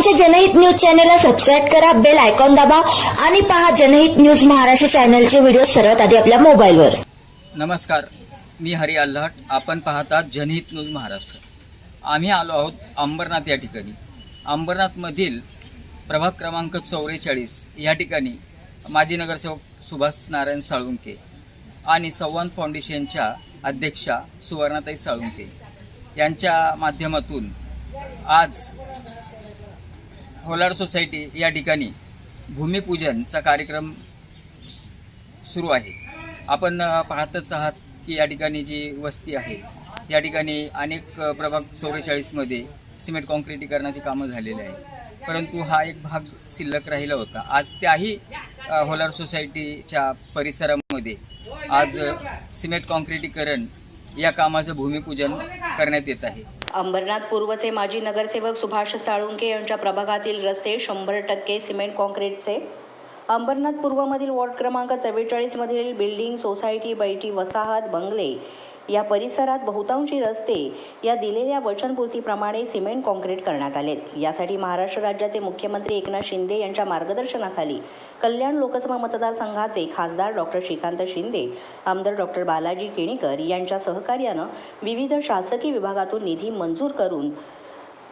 आमच्या जनहित न्यूज चॅनलला सबस्क्राईब करा बेल आयकॉन दाबा आणि पहा जनहित न्यूज महाराष्ट्र चॅनलचे व्हिडिओ सर्वात आधी आपल्या मोबाईलवर. नमस्कार मी हरी आल्हाट आपण पाहतात जनहित न्यूज महाराष्ट्र. आम्ही आलो आहोत अंबरनाथ या ठिकाणी. अंबरनाथमधील प्रभाग क्रमांक चौवेचाळीस या ठिकाणी माजी नगरसेवक सुभाष नारायण साळुंके आणि संवाद फाउंडेशनच्या अध्यक्षा सुवर्णाताई साळुंके यांच्या माध्यमातून आज होलार सोसायटी या ठिकाणी भूमिपूजनचा कार्यक्रम सुरू आहे. आपण पाहतच आहात की या ठिकाणी जी वस्ती आहे या ठिकाणी अनेक प्रभाग चौवेचाळीसमध्ये सिमेंट कॉन्क्रिटीकरणाची कामं झालेली आहेत. परंतु हा एक भाग शिल्लक राहिला होता. आज त्याही होलार सोसायटीच्या परिसरामध्ये आज सिमेंट कॉन्क्रिटीकरण या कामाचं भूमिपूजन करण्यात येत आहे. अंबरनाथ पूर्वचे माजी नगरसेवक सुभाष साळुंके यांच्या प्रभागातील रस्ते शंभर टक्के सिमेंट कॉन्क्रीटचे अंबरनाथ पूर्वमधील वॉर्ड क्रमांक चव्वेचाळीसमधील बिल्डिंग सोसायटी बैठी वसाहत बंगले या परिसरात बहुतांशी रस्ते या दिलेल्या वचनपूर्तीप्रमाणे सिमेंट कॉन्क्रीट करण्यात आलेत. यासाठी महाराष्ट्र राज्याचे मुख्यमंत्री एकनाथ शिंदे यांच्या मार्गदर्शनाखाली कल्याण लोकसभा मतदारसंघाचे खासदार डॉक्टर श्रीकांत शिंदे आमदार डॉक्टर बालाजी केणीकर यांच्या सहकार्यानं विविध शासकीय विभागातून निधी मंजूर करून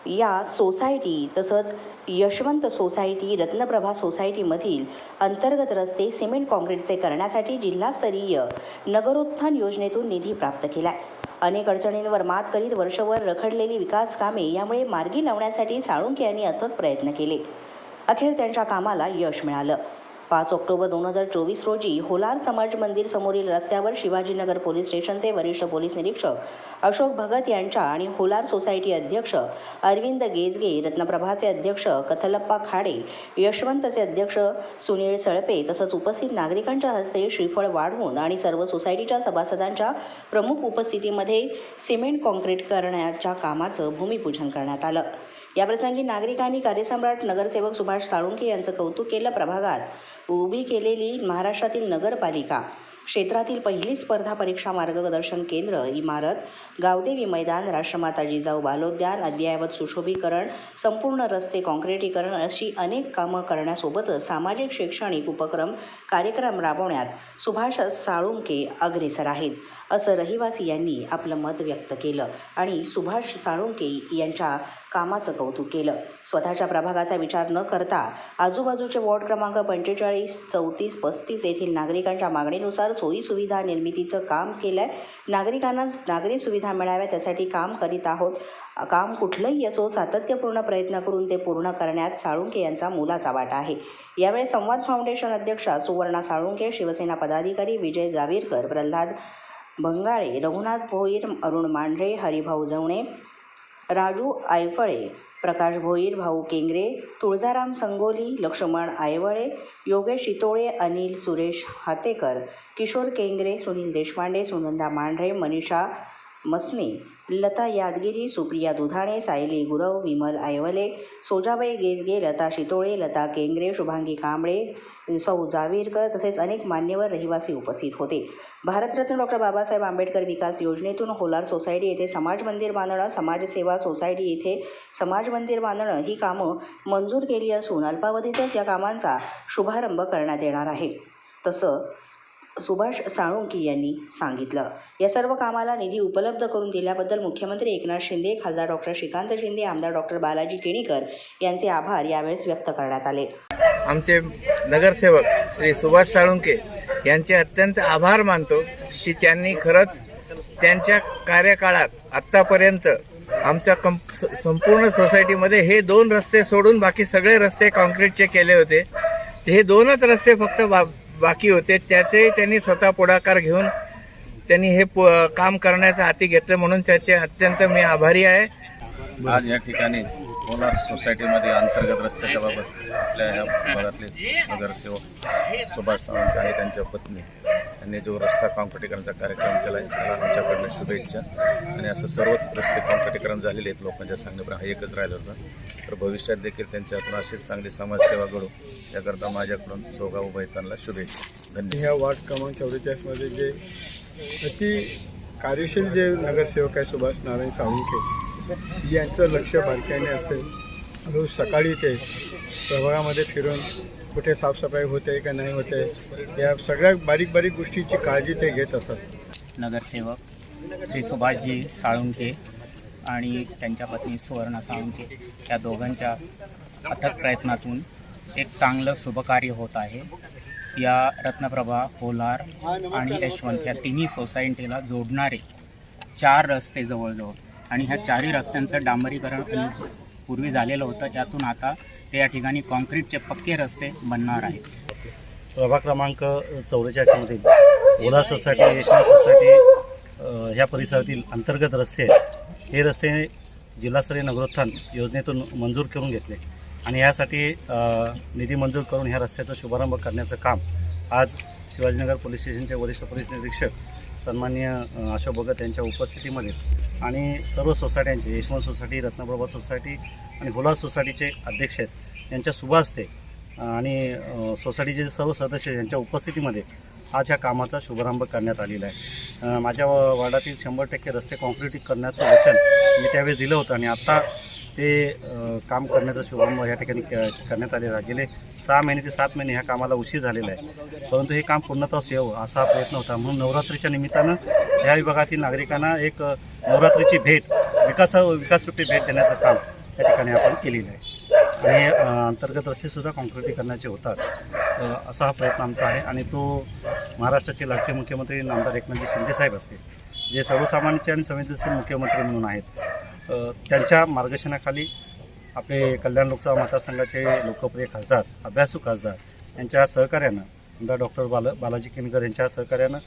या सोसायटी तसंच यशवंत सोसायटी रत्नप्रभा सोसायटीमधील अंतर्गत रस्ते सिमेंट काँक्रीटचे करण्यासाठी जिल्हास्तरीय नगरोत्थान योजनेतून निधी प्राप्त केला आहे अनेक अडचणींवर मात करीत वर्षभर रखडलेली विकास कामे यामुळे मार्गी लावण्यासाठी साळुंके यांनी अथक प्रयत्न केले. अखेर त्यांच्या कामाला यश मिळालं. पाच ऑक्टोबर दोन हजार चोवीस रोजी होलार समाज मंदिर समोरील रस्त्यावर शिवाजीनगर पोलीस स्टेशनचे वरिष्ठ पोलीस निरीक्षक अशोक भगत यांच्या आणि होलार सोसायटी अध्यक्ष अरविंद गेजगे रत्नप्रभाचे अध्यक्ष कथलप्पा खाडे यशवंतचे अध्यक्ष सुनील सळपे तसंच उपस्थित नागरिकांच्या हस्ते श्रीफळ वाढवून आणि सर्व सोसायटीच्या सभासदांच्या प्रमुख उपस्थितीमध्ये सिमेंट कॉन्क्रीट करण्याच्या कामाचं भूमिपूजन करण्यात आलं. याप्रसंगी नागरिकांनी कार्यसम्राट नगरसेवक सुभाष साळुंके यांचं कौतुक केलं प्रभागात. उभी केलेली महाराष्ट्रातील नगरपालिका. क्षेत्रातील पहिली स्पर्धा परीक्षा मार्गदर्शन केंद्र इमारत गावदेवी मैदान राष्ट्रमाता जिजाऊ बालोद्यान अद्ययावत सुशोभीकरण संपूर्ण रस्ते काँक्रिटीकरण अशी अनेक कामं करण्यासोबतच सामाजिक शैक्षणिक उपक्रम कार्यक्रम राबवण्यात सुभाष साळुंके अग्रेसर आहेत असं रहिवासी यांनी आपलं मत व्यक्त केलं आणि सुभाष साळुंके यांच्या कामाचं कौतुक केलं. स्वतःच्या प्रभागाचा विचार न करता आजूबाजूचे वॉर्ड क्रमांक पंचेचाळीस चौतीस पस्तीस येथील नागरिकांच्या मागणीनुसार सोयीसुविधा निर्मितीचं काम केलं आहे नागरिकांना नागरी सुविधा मिळाव्या त्यासाठी काम करीत आहोत. काम कुठलंही असो सातत्यपूर्ण प्रयत्न करून ते पूर्ण करण्यात साळुंके यांचा मोलाचा वाटा आहे. यावेळी संवाद फाउंडेशन अध्यक्षा सुवर्णा साळुंके शिवसेना पदाधिकारी विजय जावीरकर प्रल्हाद बंगाळे रघुनाथ भोईर अरुण मांढरे हरिभाऊ जवणे राजू आयफळे प्रकाश भोईर भाऊ केंगरे तुळजाराम संगोली लक्ष्मण आयवळे योगेश शितोळे अनिल सुरेश हातेकर किशोर केंगरे सुनील देशपांडे सुनंदा मांढरे मनीषा मसने लता यादगिरी सुप्रिया दुधाणे सायली गुरव विमल आयवले सोजाबाई गेजगे लता शितोळे लता केंगरे शुभांगी कांबळे सौ जावीरकर तसेच अनेक मान्यवर रहिवासी उपस्थित होते. भारतरत्न डॉक्टर बाबासाहेब आंबेडकर विकास योजनेतून होलार सोसायटी येथे समाज मंदिर बांधणं समाजसेवा सोसायटी येथे समाज मंदिर बांधणं ही कामं मंजूर केली असून अल्पावधीतच या कामांचा शुभारंभ करण्यात येणार आहे. तसं सुभाष साळुंकी यांनी सांगितलं. या सर्व कामाला निधी उपलब्ध करून दिल्याबद्दल मुख्यमंत्री एकनाथ शिंदे खासदार डॉक्टर श्रीकांत शिंदे आमदार डॉक्टर बालाजी केणीकर यांचे आभार यावेळेस व्यक्त करण्यात आले. आमचे नगरसेवक श्री सुभाष साळुंके यांचे अत्यंत आभार मानतो की त्यांनी खरंच त्यांच्या कार्यकाळात आत्तापर्यंत आमच्या कंप स- संपूर्ण सोसायटीमध्ये हे दोन रस्ते सोडून बाकी सगळे रस्ते कॉन्क्रीटचे केले होते. हे दोनच रस्ते फक्त बा बाकी होते त्याचे त्यांनी स्वतः पुढाकार घेऊन त्यांनी हे काम करण्याचं हाती घेतलं म्हणून त्याचे अत्यंत मी आभारी आहे. आज या ठिकाणी कोलार सोसायटीमध्ये अंतर्गत रस्त्याच्या बाबत आपल्या या भागातले नगरसेवक सुभाष सावंत आणि त्यांच्या पत्नी यांनी जो रस्ता कॉन्क्रिटीकरणचा कार्यक्रम केला आहे त्याला आमच्याकडनं शुभेच्छा. आणि असं सर्वच रस्ते काँक्रिटीकरण झालेले आहेत लोकांच्या सांगण्याप्रमाणे हा एकच राहिलं होतं. तर भविष्यात देखील त्यांच्यातून अशीच चांगली समाजसेवा घडू याकरता माझ्याकडून सोगा उभयतांना शुभेच्छा. धन्यवाद. ह्या वार्ड क्रमांक चौवेचाळीसमध्ये जे अति कार्यशील जे नगरसेवक आहे सुभाष नारायण सावंके यांचं लक्ष बारकाईने असेल रोज सकाळी ते प्रभागामध्ये फिरून कुठे साफसफाई होते का नाही होते या सगळ्या बारीक बारीक गोष्टीची काळजी ते घेत असतात. नगरसेवक श्री सुभाषजी साळुंके आणि त्यांच्या पत्नी सुवर्णा साळुंके या दोघांच्या अथक प्रयत्नातून एक चांगलं शुभकार्य होत आहे. या रत्नप्रभा कोलार आणि यशवंत या तिन्ही सोसायटीला जोडणारे चार रस्ते जवळजवळ आणि ह्या चारही रस्त्यांचं डांबरीकरण पूर्वी झालेलं होतं त्यातून आता ते या ठिकाणी कॉन्क्रीटचे पक्के रस्ते बनणार आहेत. प्रभाग क्रमांक चौवेचाळीसमधील ओला सोसायटी यशवंत सोसायटी ह्या परिसरातील अंतर्गत रस्ते आहेत. हे रस्ते जिल्हास्तरीय नगरोत्थान योजनेतून मंजूर करून घेतले. आणि यासाठी निधी मंजूर करून ह्या रस्त्याचा शुभारंभ करण्याचं काम आज शिवाजीनगर पोलीस स्टेशनचे वरिष्ठ पोलीस निरीक्षक सन्माननीय अशोक भगत यांच्या उपस्थितीमध्ये आणि सर्व सोसायट्यांचे यशवंत सोसायटी रत्नप्रभा सोसायटी आणि गुलाब सोसायटीचे अध्यक्ष आहेत. यांच्या सुभासते आणि सोसायटीचे सर्व सदस्य यांच्या उपस्थितीमध्ये आज ह्या कामाचा शुभारंभ करण्यात आलेला आहे. माझ्या वार्डातील शंभर टक्के रस्ते कॉन्क्रीट करण्याचं वचन मी त्यावेळेस दिलं होतं आणि आत्ता ते काम करण्याचा शुभारंभ या ठिकाणी क- करण्यात आलेला. आहे गेले सहा महिने ते सात महिने ह्या कामाला उशीर झालेला आहे. परंतु हे काम पूर्णत्वास यावं असा हा प्रयत्न होता. म्हणून नवरात्रीच्या निमित्तानं या विभागातील नागरिकांना एक नवरात्रीची भेट विकास विकासरूपी भेट देण्याचं काम या ठिकाणी आपण केलेलं आहे. आणि अंतर्गत रस्तेसुद्धा कॉन्क्रिटीकरणाचे होतात. असा हा प्रयत्न आमचा आहे. आणि तो महाराष्ट्राचे लाडके मुख्यमंत्री नामदार एकनाथजी शिंदे साहेब असतील. जे सर्वसामान्यचे आणि संवेदनशील मुख्यमंत्री म्हणून आहेत. त्यांच्या मार्गदर्शनाखाली आपले कल्याण लोकसभा मतदारसंघाचे लोकप्रिय खासदार अभ्यासू खासदार यांच्या सहकार्यानं आमदार डॉक्टर बाला बालाजी केनकर यांच्या सहकार्यानं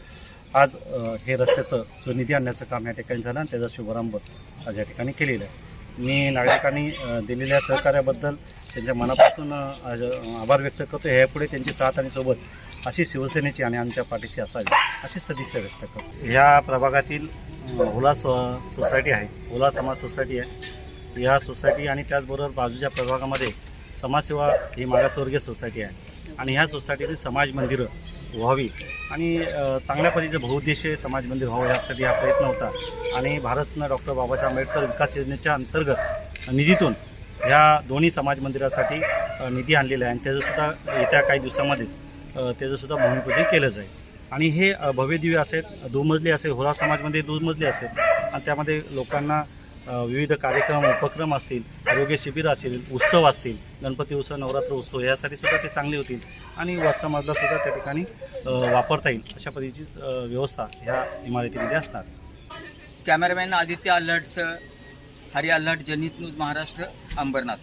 आज हे रस्त्याचं जो निधी आणण्याचं काम या ठिकाणी झालं आणि त्याचा शुभारंभ आज या ठिकाणी केलेला आहे. मी नागरिकांनी दिलेल्या सहकार्याबद्दल त्यांच्या मनापासून आभार व्यक्त करतो. ह्यापुढे त्यांची साथ आणि सोबत अशी शिवसेनेची आणि आमच्या पाठीशी असावी अशी सदिच्छा व्यक्त करतो. ह्या प्रभागातील ओला सो सोसायटी आहे ओला समाज सोसायटी आहे. ह्या सोसायटी आणि त्याचबरोबर बाजूच्या प्रभागामध्ये समाजसेवा ही मागासवर्गीय सोसायटी आहे. आणि ह्या सोसायटीतील समाज मंदिरं व्हावी. आणि चांगल्या पद्धतीचं बहुउद्देशीय समाज मंदिर व्हावं यासाठी हा प्रयत्न होता. आणि भारतनं डॉक्टर बाबासाहेब आंबेडकर विकास योजनेच्या अंतर्गत निधीतून ह्या दोन्ही समाज मंदिरासाठी निधी आणलेला आहे. आणि त्याचंसुद्धा येत्या काही दिवसामध्येच त्याचंसुद्धा भूमिपूजन केलं जाईल. आणि हे भव्यदिव्य असेल दुमजली असेल होरा समाजमध्ये दुमजली असेल आणि त्यामध्ये लोकांना विविध कार्यक्रम उपक्रम असतील आरोग्य शिबिर असतील उत्सव असतील गणपती उत्सव नवरात्र उत्सव यासाठी सुद्धा ते चांगले होतील आणि वर सुद्धा त्या ठिकाणी वापरता येईल. अशा पद्धतीची व्यवस्था ह्या इमारतीमध्ये असणार. कॅमेरामॅन आदित्य अल्हटसह हरी अल्लट जनित न्यूज महाराष्ट्र अंबरनाथ.